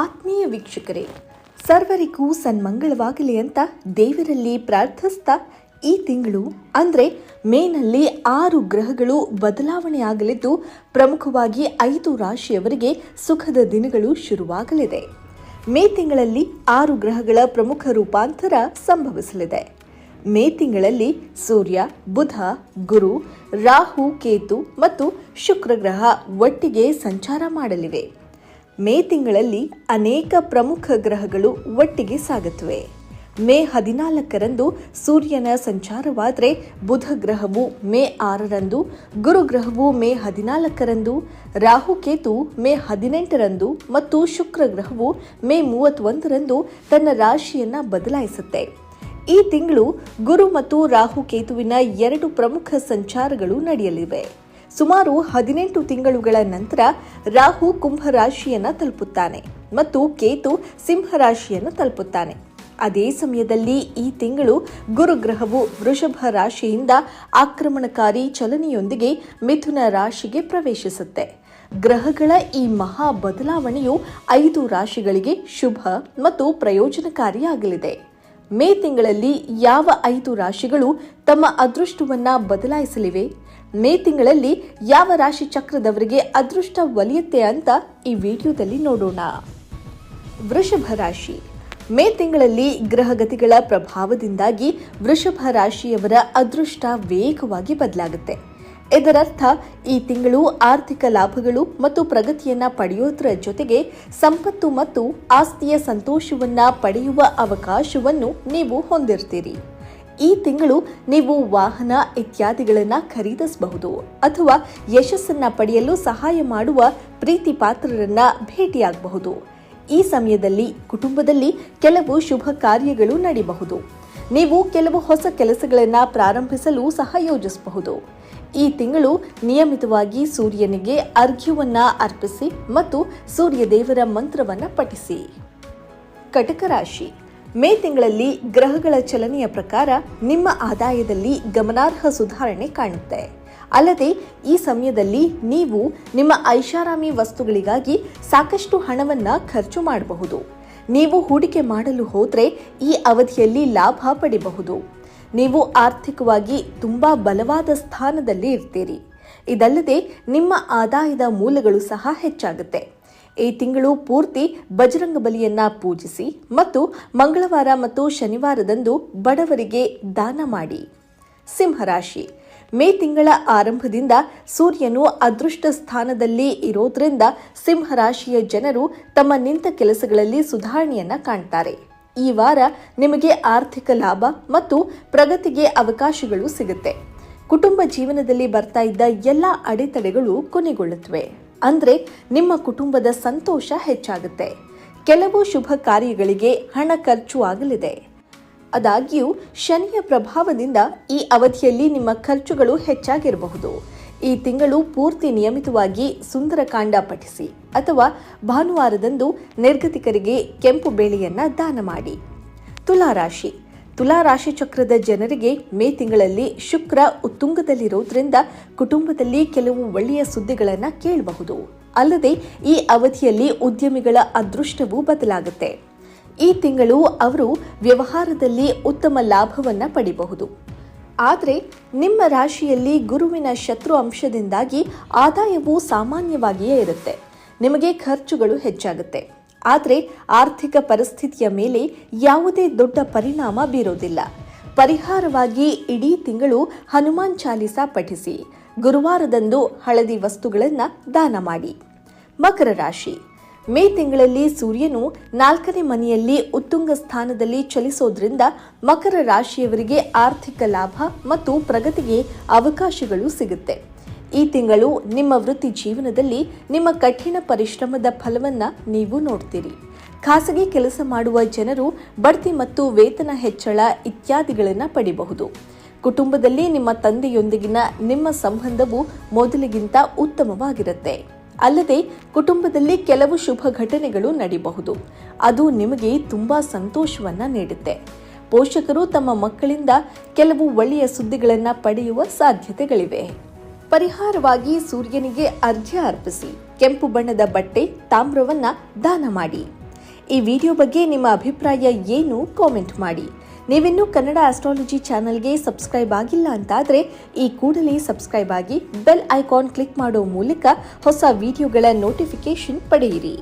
ಆತ್ಮೀಯ ವೀಕ್ಷಕರೇ, ಸರ್ವರಿಗೂ ಸನ್ಮಂಗಳವಾಗಲಿ ಅಂತ ದೇವರಲ್ಲಿ ಪ್ರಾರ್ಥಿಸ್ತಾ ಈ ತಿಂಗಳು, ಅಂದರೆ ಮೇನಲ್ಲಿ ಆರು ಗ್ರಹಗಳು ಬದಲಾವಣೆಯಾಗಲಿದ್ದು, ಪ್ರಮುಖವಾಗಿ ಐದು ರಾಶಿಯವರಿಗೆ ಸುಖದ ದಿನಗಳು ಶುರುವಾಗಲಿದೆ. ಮೇ ತಿಂಗಳಲ್ಲಿ ಆರು ಗ್ರಹಗಳ ಪ್ರಮುಖ ರೂಪಾಂತರ ಸಂಭವಿಸಲಿದೆ. ಮೇ ತಿಂಗಳಲ್ಲಿ ಸೂರ್ಯ, ಬುಧ, ಗುರು, ರಾಹು, ಕೇತು ಮತ್ತು ಶುಕ್ರ ಗ್ರಹ ಒಟ್ಟಿಗೆ ಸಂಚಾರ ಮಾಡಲಿವೆ. ಮೇ ತಿಂಗಳಲ್ಲಿ ಅನೇಕ ಪ್ರಮುಖ ಗ್ರಹಗಳು ಒಟ್ಟಿಗೆ ಸಾಗುತ್ತವೆ. ಮೇ ಹದಿನಾಲ್ಕರಂದು ಸೂರ್ಯನ ಸಂಚಾರವಾದರೆ ಬುಧ ಗ್ರಹವು ಮೇ ಆರರಂದು ಗುರುಗ್ರಹವು ಮೇ ಹದಿನಾಲ್ಕರಂದು ರಾಹುಕೇತು ಮೇ ಹದಿನೆಂಟರಂದು ಮತ್ತು ಶುಕ್ರ ಗ್ರಹವು ಮೇ ಮೂವತ್ತೊಂದರಂದು ತನ್ನ ರಾಶಿಯನ್ನು ಬದಲಾಯಿಸುತ್ತೆ. ಈ ತಿಂಗಳು ಗುರು ಮತ್ತು ರಾಹು ಕೇತುವಿನ ಎರಡು ಪ್ರಮುಖ ಸಂಚಾರಗಳು ನಡೆಯಲಿವೆ. ಸುಮಾರು ಹದಿನೆಂಟು ತಿಂಗಳುಗಳ ನಂತರ ರಾಹು ಕುಂಭ ರಾಶಿಯನ್ನು ತಲುಪುತ್ತಾನೆ ಮತ್ತು ಕೇತು ಸಿಂಹರಾಶಿಯನ್ನು ತಲುಪುತ್ತಾನೆ. ಅದೇ ಸಮಯದಲ್ಲಿ ಈ ತಿಂಗಳು ಗುರುಗ್ರಹವು ವೃಷಭ ರಾಶಿಯಿಂದ ಆಕ್ರಮಣಕಾರಿ ಚಲನೆಯೊಂದಿಗೆ ಮಿಥುನ ರಾಶಿಗೆ ಪ್ರವೇಶಿಸುತ್ತೆ. ಗ್ರಹಗಳ ಈ ಮಹಾ ಬದಲಾವಣೆಯು ಐದು ರಾಶಿಗಳಿಗೆ ಶುಭ ಮತ್ತು ಪ್ರಯೋಜನಕಾರಿಯಾಗಲಿದೆ. ಮೇ ತಿಂಗಳಲ್ಲಿ ಯಾವ ಐದು ರಾಶಿಗಳು ತಮ್ಮ ಅದೃಷ್ಟವನ್ನ ಬದಲಾಯಿಸಲಿವೆ? ಮೇ ತಿಂಗಳಲ್ಲಿ ಯಾವ ರಾಶಿ ಚಕ್ರದವರಿಗೆ ಅದೃಷ್ಟ ಒಲಿಯುತ್ತೆ ಅಂತ ಈ ವಿಡಿಯೋದಲ್ಲಿ ನೋಡೋಣ. ವೃಷಭ ರಾಶಿ. ಮೇ ತಿಂಗಳಲ್ಲಿ ಗ್ರಹಗತಿಗಳ ಪ್ರಭಾವದಿಂದಾಗಿ ವೃಷಭ ರಾಶಿಯವರ ಅದೃಷ್ಟ ವೇಗವಾಗಿ ಬದಲಾಗುತ್ತೆ. ಇದರರ್ಥ, ಈ ತಿಂಗಳು ಆರ್ಥಿಕ ಲಾಭಗಳು ಮತ್ತು ಪ್ರಗತಿಯನ್ನ ಪಡೆಯೋದರ ಜೊತೆಗೆ ಸಂಪತ್ತು ಮತ್ತು ಆಸ್ತಿಯ ಸಂತೋಷವನ್ನ ಪಡೆಯುವ ಅವಕಾಶವನ್ನು ನೀವು ಹೊಂದಿರ್ತೀರಿ. ಈ ತಿಂಗಳು ನೀವು ವಾಹನ ಇತ್ಯಾದಿಗಳನ್ನು ಖರೀದಿಸಬಹುದು ಅಥವಾ ಯಶಸ್ಸನ್ನ ಪಡೆಯಲು ಸಹಾಯ ಮಾಡುವ ಪ್ರೀತಿ ಪಾತ್ರರನ್ನ ಭೇಟಿಯಾಗಬಹುದು. ಈ ಸಮಯದಲ್ಲಿ, ಕುಟುಂಬದಲ್ಲಿ ಕೆಲವು ಶುಭ ಕಾರ್ಯಗಳು ನಡೆಯಬಹುದು ನೀವು ಕೆಲವು ಹೊಸ ಕೆಲಸಗಳನ್ನು ಪ್ರಾರಂಭಿಸಲು ಸಹ ಯೋಜಿಸಬಹುದು. ಈ ತಿಂಗಳು ನಿಯಮಿತವಾಗಿ ಸೂರ್ಯನಿಗೆ ಅರ್ಘ್ಯವನ್ನ ಅರ್ಪಿಸಿ ಮತ್ತು ಸೂರ್ಯ ದೇವರ ಮಂತ್ರವನ್ನ ಪಠಿಸಿ. ಕಟಕ ರಾಶಿ. ಮೇ ತಿಂಗಳಲ್ಲಿ ಗ್ರಹಗಳ ಚಲನೆಯ ಪ್ರಕಾರ ನಿಮ್ಮ ಆದಾಯದಲ್ಲಿ ಗಮನಾರ್ಹ ಸುಧಾರಣೆ ಕಾಣುತ್ತೆ. ಅಲ್ಲದೆ ಈ ಸಮಯದಲ್ಲಿ ನೀವು ನಿಮ್ಮ ಐಷಾರಾಮಿ ವಸ್ತುಗಳಿಗಾಗಿ ಸಾಕಷ್ಟು ಹಣವನ್ನ ಖರ್ಚು ಮಾಡಬಹುದು. ನೀವು ಹೂಡಿಕೆ ಮಾಡಲು ಹೋದರೆ ಈ ಅವಧಿಯಲ್ಲಿ ಲಾಭ ಪಡೆಯಬಹುದು ನೀವು ಆರ್ಥಿಕವಾಗಿ ತುಂಬ ಬಲವಾದ ಸ್ಥಾನದಲ್ಲಿ ಇರ್ತೀರಿ. ಇದಲ್ಲದೆ ನಿಮ್ಮ ಆದಾಯದ ಮೂಲಗಳು ಸಹ ಹೆಚ್ಚಾಗುತ್ತೆ. ಈ ತಿಂಗಳು ಪೂರ್ತಿ ಬಜರಂಗ ಬಲಿಯನ್ನ ಪೂಜಿಸಿ ಮತ್ತು ಮಂಗಳವಾರ ಮತ್ತು ಶನಿವಾರದಂದು ಬಡವರಿಗೆ ದಾನ ಮಾಡಿ. ಸಿಂಹರಾಶಿ. ಮೇ ತಿಂಗಳ ಆರಂಭದಿಂದ ಸೂರ್ಯನು ಅದೃಷ್ಟ ಸ್ಥಾನದಲ್ಲಿ ಇರೋದ್ರಿಂದ ಸಿಂಹರಾಶಿಯ ಜನರು ತಮ್ಮ ನಿಂತ ಕೆಲಸಗಳಲ್ಲಿ ಸುಧಾರಣೆಯನ್ನ ಕಾಣ್ತಾರೆ. ಈ ವಾರ ನಿಮಗೆ ಆರ್ಥಿಕ ಲಾಭ ಮತ್ತು ಪ್ರಗತಿಗೆ ಅವಕಾಶಗಳು ಸಿಗುತ್ತೆ. ಕುಟುಂಬ ಜೀವನದಲ್ಲಿ ಬರ್ತಾ ಇದ್ದ ಎಲ್ಲ ಅಡೆತಡೆಗಳು ಕೊನೆಗೊಳ್ಳುತ್ತವೆ. ಅಂದ್ರೆ ನಿಮ್ಮ ಕುಟುಂಬದ ಸಂತೋಷ ಹೆಚ್ಚಾಗುತ್ತೆ. ಕೆಲವು ಶುಭ ಕಾರ್ಯಗಳಿಗೆ ಹಣ ಖರ್ಚು ಆಗಲಿದೆ. ಆದಾಗ್ಯೂ, ಶನಿಯ ಪ್ರಭಾವದಿಂದ ಈ ಅವಧಿಯಲ್ಲಿ ನಿಮ್ಮ ಖರ್ಚುಗಳು ಹೆಚ್ಚಾಗಿರಬಹುದು. ಈ ತಿಂಗಳು ಪೂರ್ತಿ ನಿಯಮಿತವಾಗಿ ಸುಂದರಕಾಂಡ ಪಠಿಸಿ ಅಥವಾ ಭಾನುವಾರದಂದು ನಿರ್ಗತಿಕರಿಗೆ ಕೆಂಪು ಬೇಳೆಯನ್ನ ದಾನ ಮಾಡಿ. ತುಲಾರಾಶಿ. ತುಲಾರಾಶಿ ಚಕ್ರದ ಜನರಿಗೆ ಮೇ ತಿಂಗಳಲ್ಲಿ ಶುಕ್ರ ಉತ್ತುಂಗದಲ್ಲಿರೋದ್ರಿಂದ ಕುಟುಂಬದಲ್ಲಿ ಕೆಲವು ಒಳ್ಳೆಯ ಸುದ್ದಿಗಳನ್ನು ಕೇಳಬಹುದು. ಅಲ್ಲದೆ ಈ ಅವಧಿಯಲ್ಲಿ ಉದ್ಯಮಿಗಳ ಅದೃಷ್ಟವೂ ಬದಲಾಗುತ್ತೆ. ಈ ತಿಂಗಳು ಅವರು ವ್ಯವಹಾರದಲ್ಲಿ ಉತ್ತಮ ಲಾಭವನ್ನು ಪಡೆಯಬಹುದು ಆದರೆ ನಿಮ್ಮ ರಾಶಿಯಲ್ಲಿ ಗುರುವಿನ ಶತ್ರು ಅಂಶದಿಂದಾಗಿ ಆದಾಯವು ಸಾಮಾನ್ಯವಾಗಿಯೇ ಇರುತ್ತೆ. ನಿಮಗೆ ಖರ್ಚುಗಳು ಹೆಚ್ಚಾಗುತ್ತೆ. ಆದರೆ ಆರ್ಥಿಕ ಪರಿಸ್ಥಿತಿಯ ಮೇಲೆ ಯಾವುದೇ ದೊಡ್ಡ ಪರಿಣಾಮ ಬೀರೋದಿಲ್ಲ. ಪರಿಹಾರವಾಗಿ ಇಡೀ ತಿಂಗಳು ಹನುಮಾನ್ ಚಾಲಿಸಾ ಪಠಿಸಿ, ಗುರುವಾರದಂದು ಹಳದಿ ವಸ್ತುಗಳನ್ನು ದಾನ ಮಾಡಿ. ಮಕರ ರಾಶಿ. ಮೇ ತಿಂಗಳಲ್ಲಿ ಸೂರ್ಯನು ನಾಲ್ಕನೇ ಮನೆಯಲ್ಲಿ ಉತ್ತುಂಗ ಸ್ಥಾನದಲ್ಲಿ ಚಲಿಸೋದ್ರಿಂದ ಮಕರ ರಾಶಿಯವರಿಗೆ ಆರ್ಥಿಕ ಲಾಭ ಮತ್ತು ಪ್ರಗತಿಗೆ ಅವಕಾಶಗಳು ಸಿಗುತ್ತೆ. ಈ ತಿಂಗಳು ನಿಮ್ಮ ವೃತ್ತಿ ಜೀವನದಲ್ಲಿ ನಿಮ್ಮ ಕಠಿಣ ಪರಿಶ್ರಮದ ಫಲವನ್ನ ನೀವು ನೋಡ್ತೀರಿ. ಖಾಸಗಿ ಕೆಲಸ ಮಾಡುವ ಜನರು ಬಡ್ತಿ ಮತ್ತು ವೇತನ ಹೆಚ್ಚಳ ಇತ್ಯಾದಿಗಳನ್ನು ಪಡೆಯಬಹುದು ಕುಟುಂಬದಲ್ಲಿ ನಿಮ್ಮ ತಂದೆಯೊಂದಿಗಿನ ನಿಮ್ಮ ಸಂಬಂಧವು ಮೊದಲಿಗಿಂತ ಉತ್ತಮವಾಗಿರುತ್ತೆ. ಅಲ್ಲದೆ ಕುಟುಂಬದಲ್ಲಿ ಕೆಲವು ಶುಭ ಘಟನೆಗಳು ನಡೆಯಬಹುದು ಅದು ನಿಮಗೆ ತುಂಬಾ ಸಂತೋಷವನ್ನ ನೀಡುತ್ತೆ. ಪೋಷಕರು ತಮ್ಮ ಮಕ್ಕಳಿಂದ ಕೆಲವು ಒಳ್ಳೆಯ ಸುದ್ದಿಗಳನ್ನು ಪಡೆಯುವ ಸಾಧ್ಯತೆಗಳಿವೆ. ಪರಿಹಾರವಾಗಿ ಸೂರ್ಯನಿಗೆ ಅರ್ಘ್ಯ ಅರ್ಪಿಸಿ, ಕೆಂಪು ಬಣ್ಣದ ಬಟ್ಟೆ, ತಾಮ್ರವನ್ನ ದಾನ ಮಾಡಿ. ಈ ವಿಡಿಯೋ ಬಗ್ಗೆ ನಿಮ್ಮ ಅಭಿಪ್ರಾಯ ಏನು? ಕಾಮೆಂಟ್ ಮಾಡಿ. ನೀವಿನ್ನೂ ಕನ್ನಡ ಆಸ್ಟ್ರಾಲಜಿ ಚಾನಲ್ಗೆ ಸಬ್ಸ್ಕ್ರೈಬ್ ಆಗಿಲ್ಲ ಅಂತಾದರೆ ಈ ಕೂಡಲೇ ಸಬ್ಸ್ಕ್ರೈಬ್ ಆಗಿ ಬೆಲ್ ಐಕಾನ್ ಕ್ಲಿಕ್ ಮಾಡೋ ಮೂಲಕ ಹೊಸ ವಿಡಿಯೋಗಳ ನೋಟಿಫಿಕೇಶನ್ ಪಡೆಯಿರಿ.